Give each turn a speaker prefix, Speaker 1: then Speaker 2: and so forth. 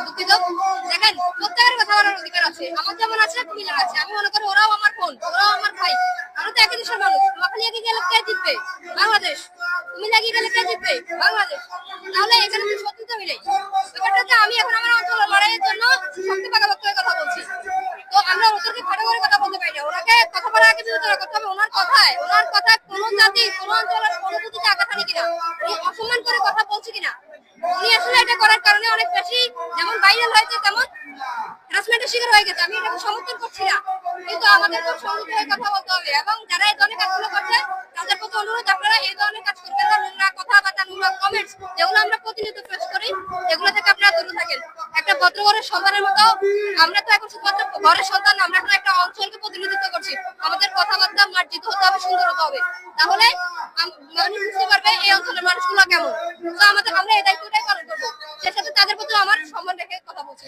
Speaker 1: দুঃখিত কথা তো আমার কথা ওদেরকে কথা বলতে পারি না ওনাকে কথা বলার আগে ওনার কথায় ওনার কথায় কোন জাতি কোন অঞ্চলের কোন জাতিতে আঘাত হানি কিনা অসম্মান করে কথা বলছে কিনা উনি আসলে এটা করার কারণে অনেক বেশি যেমন ভাইরাল হয়েছে তেমন হ্যারাসমেন্টের শিকার হয়ে গেছে। আমি এটাকে সমর্থন করছি না। কিন্তু আমাদের খুব সংযত হয়ে কথা বলতে হবে এবং যারা এই ধরনের কাজগুলো করছে, তাদের প্রতি অনুরোধ, আপনারা এই ধরনের কাজ করবেন না। নোংরা কথাবার্তা নোংরা কমেন্টস যেগুলো আমরা প্রতিনিয়ত ফেস করি, এগুলো থেকে আপনারা দূরে থাকেন। একটা ভদ্র ঘরের সন্তানের মতো আমরা তো এখন শুধুমাত্র ঘরের সন্তান, আমরা এখন একটা অঞ্চলকে প্রতিনিধিত্ব করছি। আমাদের কথাবার্তা মার্জিত হতে হবে, সুন্দর হতে হবে। তাহলে মানুষ বুঝতে পারবে এই অঞ্চলের মানুষগুলো কেমন। তো তার সাথে তাদের প্রতি আমার সম্মান রেখে কথা বলছি।